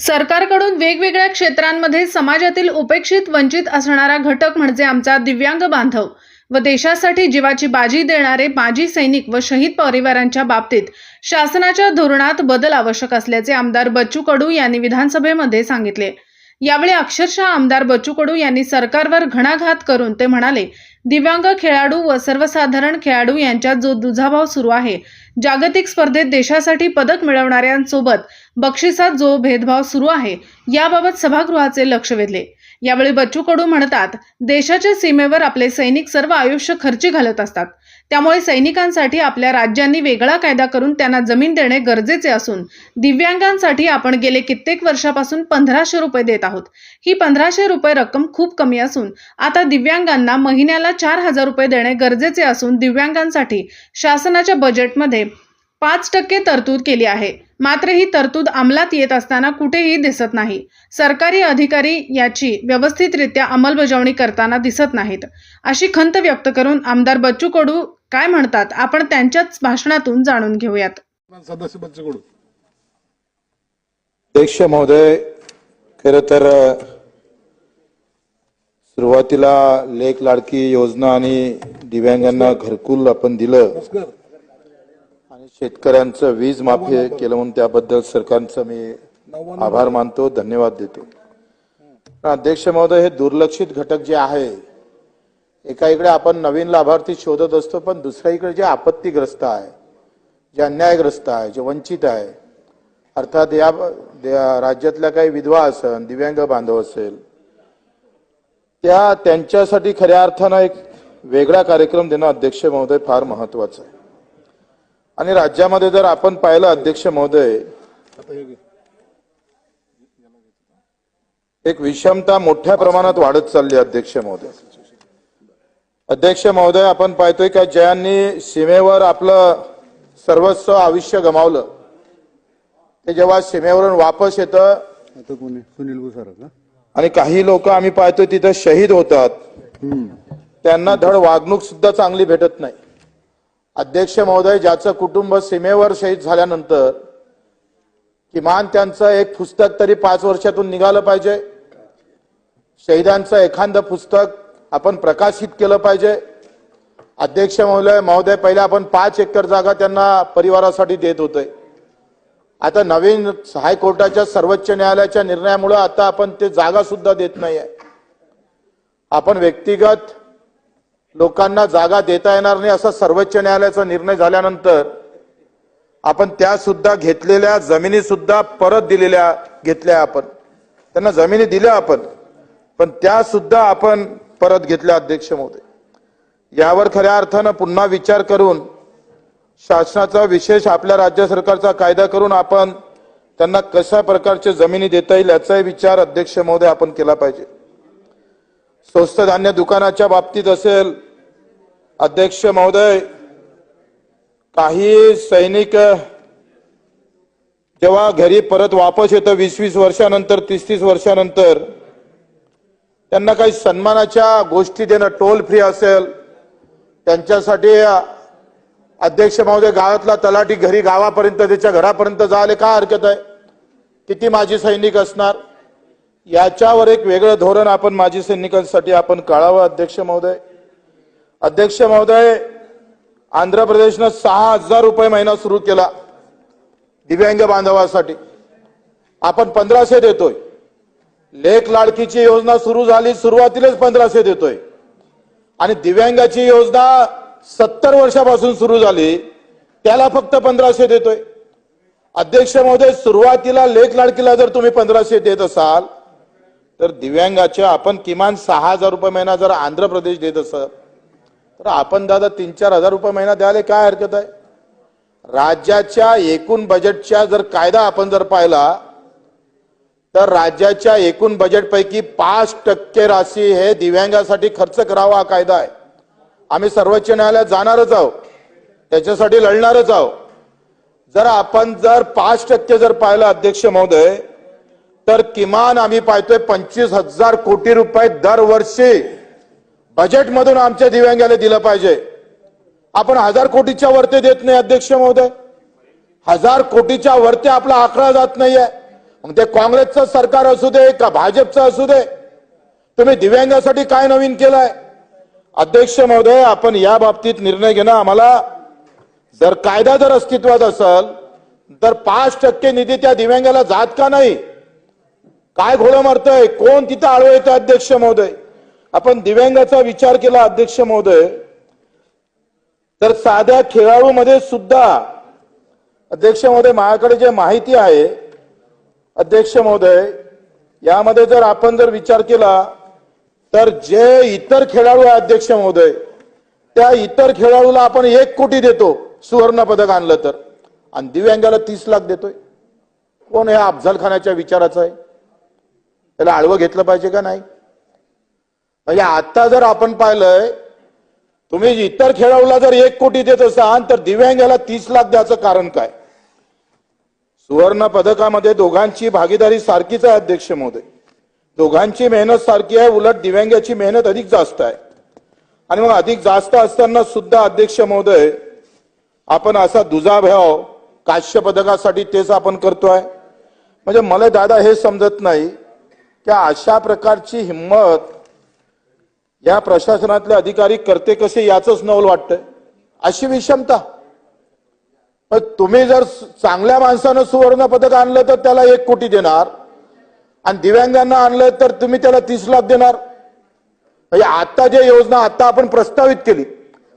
सरकारकडून वेगवेगळ्या क्षेत्रांमध्ये समाजातील उपेक्षित वंचित असणारा घटक म्हणजे आमचा दिव्यांग बांधव व देशासाठी जीवाची बाजी देणारे माजी सैनिक व शहीद परिवारांच्या बाबतीत शासनाच्या धोरणात बदल आवश्यक असल्याचे आमदार बच्चू कडू यांनी विधानसभेमध्ये सांगितले. यावेळी अक्षरशः आमदार बच्चू कडू यांनी सरकारवर घणाघात करून ते म्हणाले दिव्यांग खेळाडू व सर्वसाधारण खेळाडू यांच्यात जो दुजाभाव सुरू आहे जागतिक स्पर्धेत देशासाठी पदक मिळवणाऱ्यांसोबत बक्षिसात जो भेदभाव सुरू आहे याबाबत सभागृहाचे लक्ष वेधले. यावेळी बच्चू कडू म्हणतात देशाच्या सीमेवर आपले सैनिक सर्व आयुष्य खर्ची घालत असतात. त्यामुळे सैनिकांसाठी आपल्या राज्यांनी वेगळा कायदा करून त्यांना जमीन देणे गरजेचे असून दिव्यांगांसाठी आपण गेले कित्येक वर्षापासून पंधराशे रुपये देत आहोत. ही पंधराशे रुपये रक्कम खूप कमी असून आता दिव्यांगांना महिन्याला चार हजार रुपये देणे गरजेचे असून दिव्यांगांसाठी शासनाच्या बजेटमध्ये पाच टक्के तरतूद केली आहे. मात्र ही तरतूद अंमलात येत असताना कुठेही दिसत नाही. सरकारी अधिकारी याची व्यवस्थितरित्या अंमलबजावणी करताना दिसत नाहीत. अशी खंत व्यक्त करून आमदार बच्चू कडू काय म्हणतात आपण त्यांच्याच भाषणातून जाणून घेऊयात. अध्यक्ष महोदय खरं तर सुरुवातीला लेख लाडकी योजना आणि दिव्यांगांना घरकुल आपण दिलं. शेतकऱ्यांचं वीज माफी केलं म्हणून त्याबद्दल सरकारचं मी आभार मानतो धन्यवाद देतो. अध्यक्ष महोदय हे दुर्लक्षित घटक जे आहे एका इकडे आपण नवीन लाभार्थी शोधत असतो पण दुसऱ्या इकडे जे आपत्तीग्रस्त आहे जे अन्यायग्रस्त आहे जे वंचित आहे अर्थात या या राज्यातल्या काही विधवा असेल दिव्यांग बांधव असेल त्या त्यांच्यासाठी खऱ्या अर्थानं एक वेगळा कार्यक्रम देणं अध्यक्ष महोदय फार महत्वाचं आहे. आणि राज्यामध्ये जर आपण पाहिलं अध्यक्ष महोदय. एक विषमता मोठ्या प्रमाणात वाढत चालली आहे, अध्यक्ष महोदय. अध्यक्ष महोदय आपण पाहतोय का ज्यांनी सीमेवर आपलं सर्वस्व आयुष्य गमावलं ते जेव्हा सीमेवरून वापस येतं सुनील आणि काही लोक आम्ही पाहतोय तिथं शहीद होतात. त्यांना धड वागणूक सुद्धा चांगली भेटत नाही. अध्यक्ष महोदय ज्याचं कुटुंब सीमेवर शहीद झाल्यानंतर किमान त्यांचं एक पुस्तक तरी पाच वर्षातून निघालं पाहिजे. शहीदांचं एखादं पुस्तक आपण प्रकाशित केलं पाहिजे. अध्यक्ष महोदय महोदय पहिले आपण पाच एकर जागा त्यांना परिवारासाठी देत होतोय आता नवीन हायकोर्टाच्या सर्वोच्च न्यायालयाच्या निर्णयामुळे आता आपण ते जागा सुद्धा देत नाही आहे आपण व्यक्तिगत लोकांना जागा देता येणार नाही असा सर्वोच्च न्यायालयाचा निर्णय झाल्यानंतर आपण त्या सुद्धा घेतलेल्या जमिनी सुद्धा परत दिलेल्या घेतल्या आपण. त्यांना जमिनी दिल्या आपण पण त्या सुद्धा आपण परत घेतल्या अध्यक्ष महोदय. यावर खऱ्या अर्थानं पुन्हा विचार करून शासनाचा विशेष आपल्या राज्य सरकारचा कायदा करून आपण त्यांना कशा प्रकारच्या जमिनी देता येईल याचाही विचार अध्यक्ष महोदय आपण केला पाहिजे. स्वस्त धान्य दुकानाच्या बाबतीत असेल अध्यक्ष महोदय काही सैनिक जेव्हा घरी परत वापस येतं वीस वीस वर्षानंतर तीस तीस वर्षानंतर त्यांना काही सन्मानाच्या गोष्टी देणं टोल फ्री असेल त्यांच्यासाठी अध्यक्ष महोदय गावातला तलाठी घरी गावापर्यंत त्याच्या घरापर्यंत जायला काय हरकत आहे? किती माजी सैनिक असणार? याच्यावर एक वेगळं धोरण आपण माजी सैनिकांसाठी आपण काढावं अध्यक्ष महोदय. अध्यक्ष महोदय आंध्र प्रदेशनं सहा हजार रुपये महिना सुरू केला दिव्यांग बांधवासाठी. आपण पंधराशे देतोय. लेख लाडकीची योजना सुरू झाली सुरुवातीलाच पंधराशे देतोय. आणि दिव्यांगाची योजना सत्तर वर्षापासून सुरू झाली त्याला फक्त पंधराशे देतोय. अध्यक्ष महोदय सुरुवातीला लेख लाडकीला जर तुम्ही पंधराशे देत असाल तर दिव्यांगाचे आपण किमान सहा हजार रुपये महिना जर आंध्र प्रदेश देत असाल तर आपण दादा तीन चार हजार रुपये महिना द्यायला काय हरकत आहे? राज्याच्या एकूण बजेटच्या जर कायदा आपण जर पाहिला तर राज्याच्या एकूण बजेटपैकी पाच टक्के राशी हे दिव्यांगासाठी खर्च करावा हा कायदा आहे. आम्ही सर्वोच्च न्यायालयात जाणारच आहोत. त्याच्यासाठी लढणारच आहोत. जर आपण जर पाच टक्के जर पाहिलं अध्यक्ष महोदय तर किमान आम्ही पाहतोय पंचवीस हजार कोटी रुपये दरवर्षी बजेटमधून आमच्या दिव्यांगाला दिलं पाहिजे. आपण हजार कोटीच्या वरती देत नाही अध्यक्ष महोदय. हजार कोटीच्या वरती आपला आकडा जात नाहीये. मग ते काँग्रेसचं सरकार असू दे का भाजपचं असू दे तुम्ही दिव्यांगासाठी काय नवीन केलंय? अध्यक्ष महोदय आपण या बाबतीत निर्णय घेणं आम्हाला जर कायदा जर अस्तित्वात असेल तर पाच टक्के निधी त्या दिव्यांगाला जात का नाही? काय घोडं मारतंय? कोण तिथं आळव येतं अध्यक्ष महोदय? आपण दिव्यांगाचा विचार केला अध्यक्ष महोदय. तर साध्या खेळाडूमध्ये सुद्धा अध्यक्ष महोदय माझ्याकडे जे माहिती आहे अध्यक्ष महोदय यामध्ये जर आपण जर विचार केला तर जे इतर खेळाडू आहे अध्यक्ष महोदय त्या इतर खेळाडूला आपण एक कोटी देतो सुवर्ण पदक आणलं तर. आणि दिव्यांगाला तीस लाख देतोय. कोण हे अफजल खानाच्या विचाराचं आहे? त्याला आळवं घेतलं पाहिजे का नाही? म्हणजे आता जर आपण पाहिलंय तुम्ही इतर खेळाडूला जर एक कोटी देत असाल तर दिव्यांगाला तीस लाख द्यायचं कारण काय? सुवर्ण पदकामध्ये दोघांची भागीदारी सारखीच आहे अध्यक्ष महोदय. दोघांची मेहनत सारखी आहे उलट दिव्यांगाची मेहनत अधिक जास्त आहे. आणि मग अधिक जास्त असताना सुद्धा अध्यक्ष महोदय आपण असा दुजाभाव काश्य पदकासाठी तेच आपण करतोय. म्हणजे मला दादा हे समजत नाही त्या अशा प्रकारची हिंमत या प्रशासनातले अधिकारी करते कसे याचंच नवल वाटतंय. अशी विषमता. पण तुम्ही जर चांगल्या माणसानं सुवर्ण पदक आणलं तर त्याला एक कोटी देणार. आणि दिव्यांगांना आणलं तर तुम्ही त्याला तीस लाख देणार. म्हणजे आता जे योजना आता आपण प्रस्तावित केली.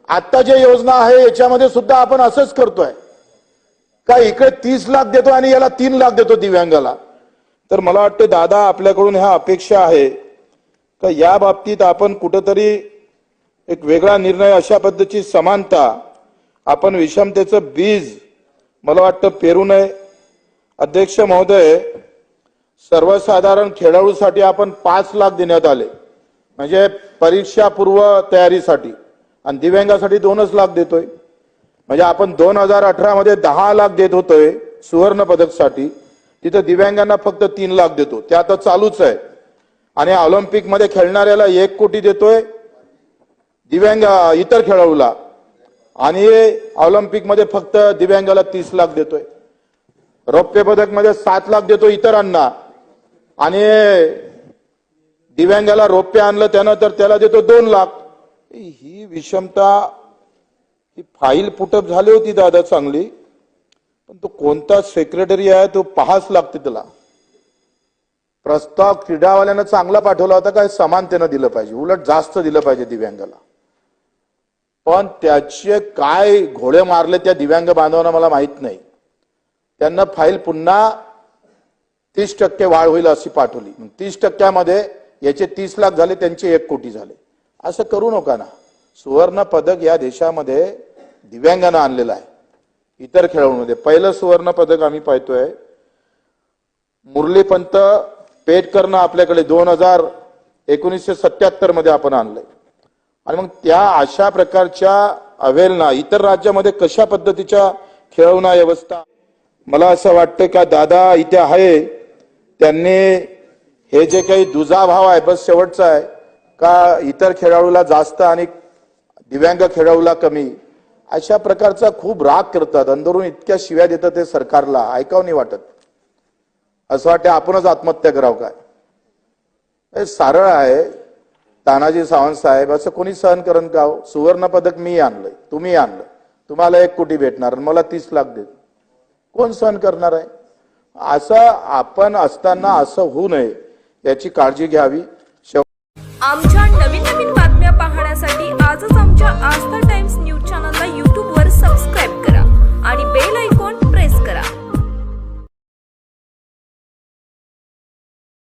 आता जे योजना आहे याच्यामध्ये सुद्धा आपण असंच करतोय. का इकडे तीस लाख देतो आणि याला तीन लाख देतो दिव्यांगाला? तर मला वाटतं दादा आपल्याकडून ह्या अपेक्षा आहे. का या बाबतीत आपण कुठंतरी एक वेगळा निर्णय अशा पद्धतीची समानता आपण विषमतेचं बीज मला वाटतं पेरू नये. अध्यक्ष महोदय सर्वसाधारण खेळाडूसाठी आपण पाच लाख देण्यात आले. म्हणजे परीक्षापूर्व तयारीसाठी. आणि दिव्यांगासाठी दोनच लाख देतोय. म्हणजे आपण दोन हजार अठरामध्ये दहा लाख देत होतोय सुवर्ण पदकसाठी. तिथं दिव्यांगांना फक्त तीन लाख देतो. ते आता चालूच आहे. आणि ऑलिम्पिकमध्ये खेळणाऱ्याला एक कोटी देतोय दिव्यांग इतर खेळाडूला. आणि ऑलिम्पिकमध्ये फक्त दिव्यांगाला तीस लाख देतोय. रौप्य पदकमध्ये सात लाख देतो इतरांना. आणि दिव्यांगाला रौप्य आणलं त्यानं तर त्याला देतो दोन लाख. ही विषमता ही फाईल पुटअप झाली होती दादा चांगली. पण तो कोणता सेक्रेटरी आहे तो पहाच लागते त्याला. प्रस्ताव क्रीडावाल्यानं चांगला पाठवला होता काय समानतेनं दिलं पाहिजे. उलट जास्त दिलं पाहिजे दिव्यांगाला. पण त्याचे काय घोडे मारले त्या दिव्यांग बांधवांना मला माहीत नाही. त्यांना फाईल पुन्हा तीस टक्के वाढ होईल अशी पाठवली. मग तीस टक्क्यामध्ये याचे तीस लाख झाले त्यांचे एक कोटी झाले. असं करू नका ना. सुवर्ण पदक या देशामध्ये दिव्यांगानं आणलेलं आहे. इतर खेळाडूंमध्ये. पहिलं सुवर्ण पदक आम्ही पाहतोय. मुरलीपंत पेटकरनं आपल्याकडे दोन हजार एकोणीसशे सत्याहत्तरमध्ये आपण आणलंय. आणि मग त्या अशा प्रकारच्या अवेलना इतर राज्यामध्ये कशा पद्धतीच्या खेळवणा व्यवस्था? मला असं वाटतं का दादा इथे आहे. त्यांनी हे जे काही दुजाभाव आहे बस शेवटचा आहे का इतर खेळाडूला जास्त आणि दिव्यांग खेळाडूला कमी? अशा प्रकारचा खूप राग करतात. अंदरून इतक्या शिव्या देतात ते सरकारला. ऐकावं नाही वाटत. असं वाटतं आपणच आत्महत्या करावं काय? सारळ आहे. तानाजी सावंत साहेब असं कोणी सहन करण का हो? सुवर्ण पदक मी आणलंय. तुम्ही आणलं. तुम्हाला एक कोटी भेटणार आणि मला तीस लाख देत. कोण सहन करणार आहे? असं आपण असताना असं होऊ नये. याची काळजी घ्यावी. आमच्या नवीन नवीन बातम्या पाहण्यासाठी आजच आमच्या आस्था आणि बेल ऐकॉन